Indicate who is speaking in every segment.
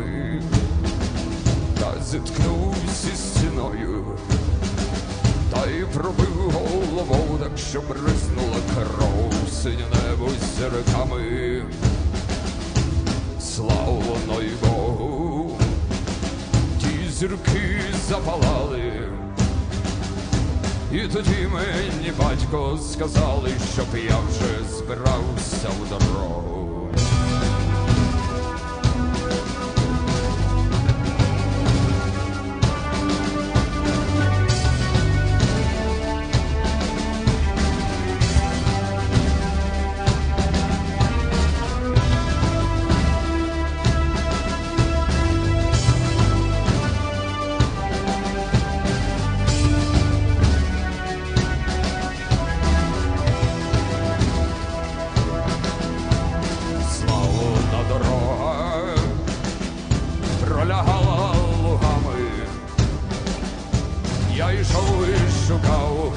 Speaker 1: батько та зіткнувся зі стіною, та й пробив голову, так що бризнула кров, синє небо з зірками. Славно й Богу, ті зірки запалали. І тоді мені батько сказали, щоб я вже збирався в дорогу.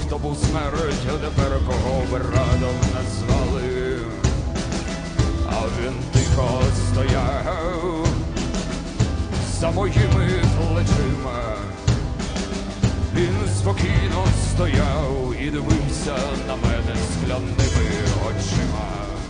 Speaker 1: Хто був смерть, а тепер кого б радом назвали. А він тихо стояв за моїми плечима. Він спокійно стояв і дивився на мене склянними очима.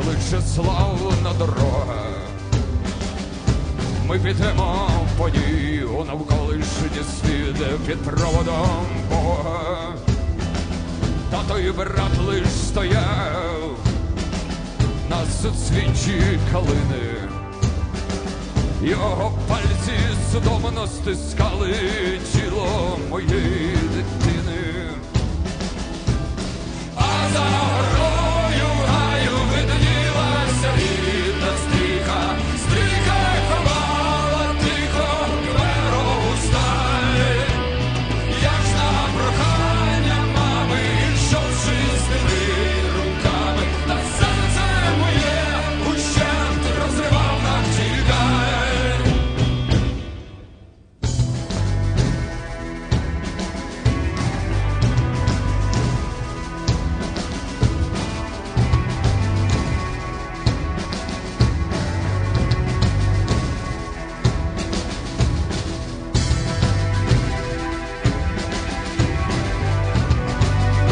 Speaker 1: Кличе славна дорога. Ми підемо в події у навколишній світ під проводом Бога. Та той брат лиш стояв на соцвічі калини. Його пальці судомно стискали тіло моєї дитини.